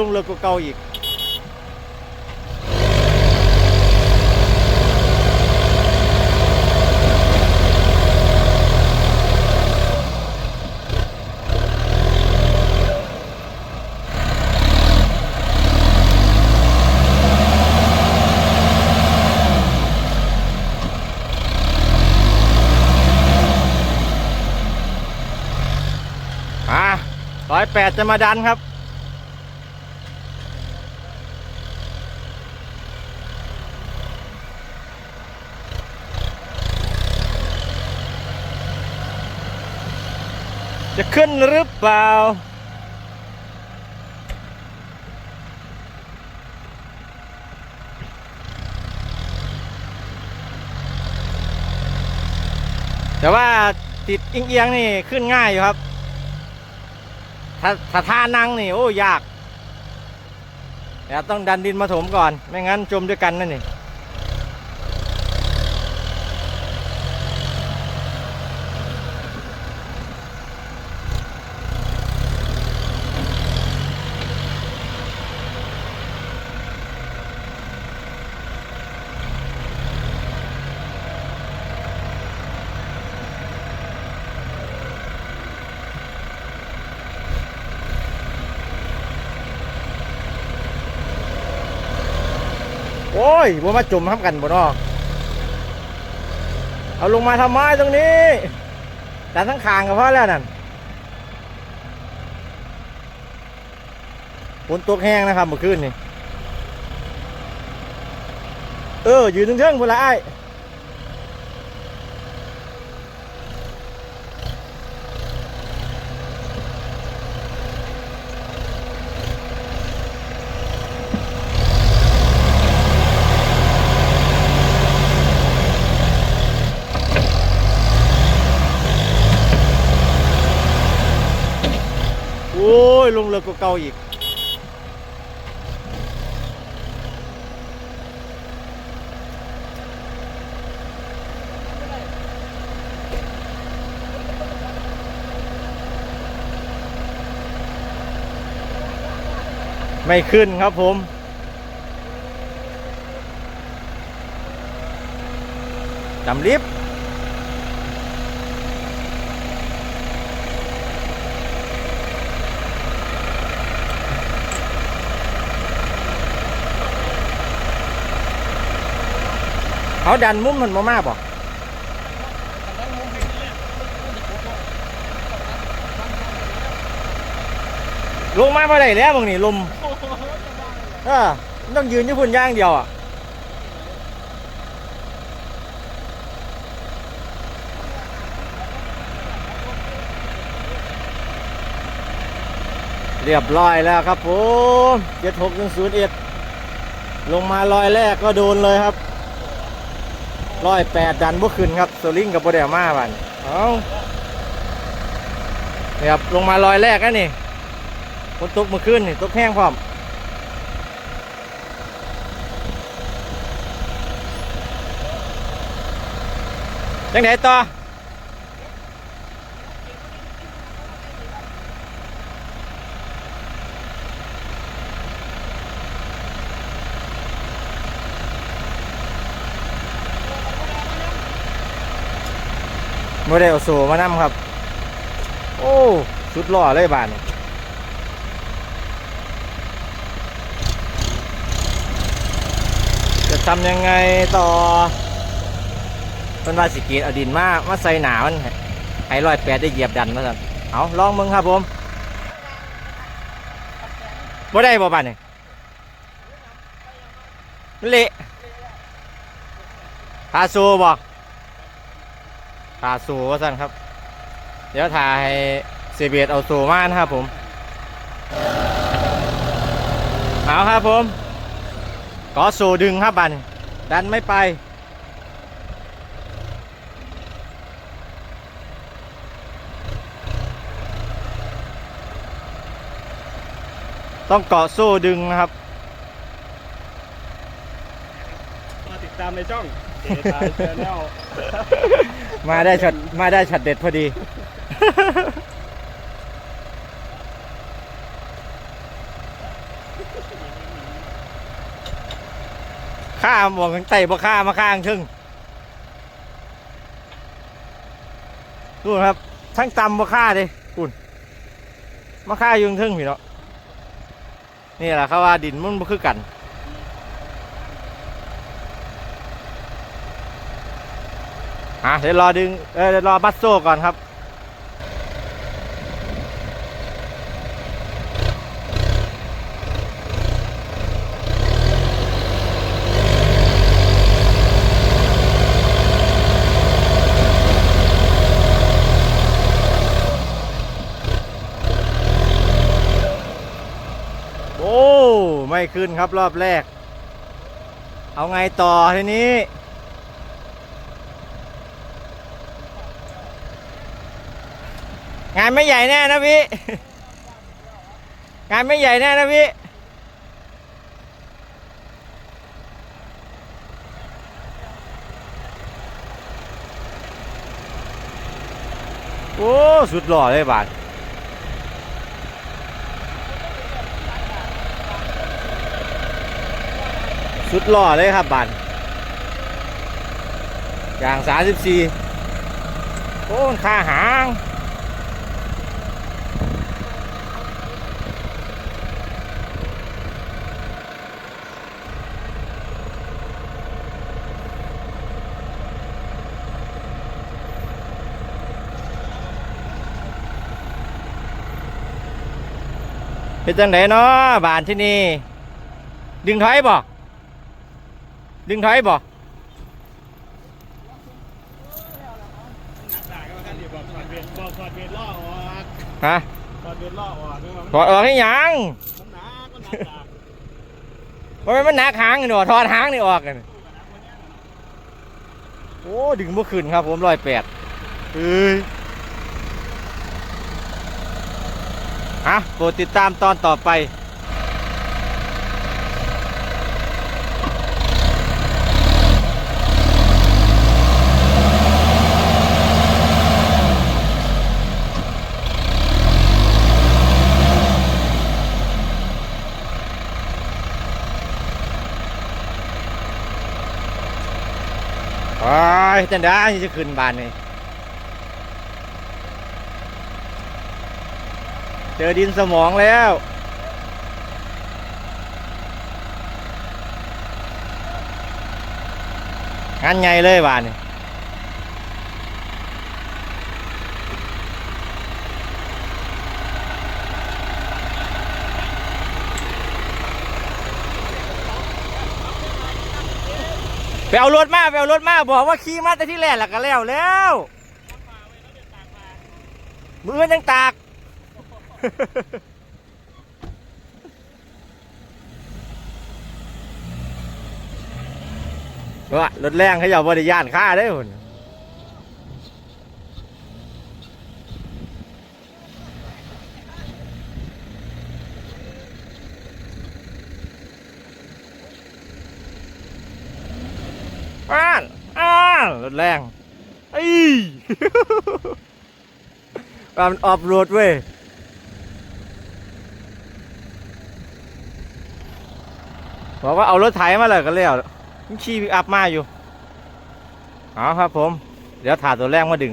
ลงเรือกูเก่าอีกร้อยแปดจะมาดันครับ จะขึ้นหรือเปล่า แต่ว่าติดเอียงๆนี่ขึ้นง่ายอยู่ครับ ถ้าถ้าท่านั่งนี่โอ้ยากแต่ต้องดันดินมาถมก่อน ไม่งั้นจมด้วยกันนั่นนี่ โอ้ยว่ามาจมทับกันบ่นอเอาลงมาทำไมตรงนี้แต่ทั้งคางกับพ่อแล้วนั่นฝนตกแห้งนะครับเมื่อคืนนี่เอออยืนเชิงๆพุ่นละไอ้าย โอ้ยลงเรือก็เก่าอีกไม่ขึ้นครับผมดำลิฟ เขาดันมุมมันมามากบ่ลงมาพอได้แล้วมึงนี่ลมเออต้องยืนอยู่พุ่นย่างเดียวอะเรียบร้อยแล้วครับผมเจ็ดหกหนึ่งศูนย์เอ็ดลงมาลอยแรกก็โดนเลยครับ ร้อยแปดดันบ่ขึ้นครับสลิงกับโบเดมาบันเอาเนี่ยครับลงมาลอยแรกนะนี่ฝนตกเมื่อคืนนี่ตกแห้งพร้อมจังไหนต่อ โมเดลโซมานำครับ โอ้สุดหล่อเลยบานจะทำยังไงต่อเป็นว่าสิกรีดเอาดินมามาใส่หนามันให้รอยแปดได้เหยียบดันมาสั่นเอาลองมึงครับผมบ่ได้บ่บานนี่มันเละพาโซบ่ พาโซว่าสั่นครับ เดี๋ยวถ่ายเซเบียดเอาโซมานะครับผมเอาครับผมก็โซดึงครับบันดันไม่ไปต้องเกาะโซ่ดึงนะครับามในช่องเจตายแชนแนลมาได้ช็อตมาได้ช็อตเด็ดพอดี ข้าหมองข้งใต้บ่ข้ามาข้างชึ่งดูครับ ทั้งตำบ่ข้าเลยคุณมาข้ายุ่งทึ่งพี่เนาะนี่แหละเขาว่าดินมันบ่คือกัน อะเดี๋ยวรอดึงเออเดี๋ยวรอบัสโซ่ก่อนครับโอ้ไม่ขึ้นครับรอบแรก เอาไงต่อทีนี้ งานไม่ใหญ่แน่นะพี่ งานไม่ใหญ่แน่นะพี่ โอ้ สุดหล่อเลยบาทสุดหล่อเลยครับบานอย่างสามสิบสี่โอ้ค่าหาง เป็นจังไดเนาะบานที่นี่ดึงถอยบ่ดึงถอยบ่หนักด่าก็มาขั้นดีบอกฮะถอดออกให้ยังเพราะมันหนักหางนี่หนอถอดหางนี่ออกกันโอ้ดึงเมื่อคืนครับผมร้อยแปดเอ้ย ฮะโปรดติดตามตอนต่อไปโอ้ยจันได้จะขึ้นบานนี่ เจอดินสมองแล้ว งานไงเลยบานนี่ไปเอารถมาไปเอารถมาบอกว่าขี่มาแต่ที่แรกหลักกันแล้วแล้วมือยังตาก ว่ารถแรงเขาอยาบริยานค่าได้หุ่นอ้านอ้านรถแรงอ้ว่ามันออฟโรดเว้ย บอกว่าเอารถไถมาเลยก็แล้วขี่อัพมาอยู่ เอาครับผม เดี๋ยวถ่าตัวแรกมาดึง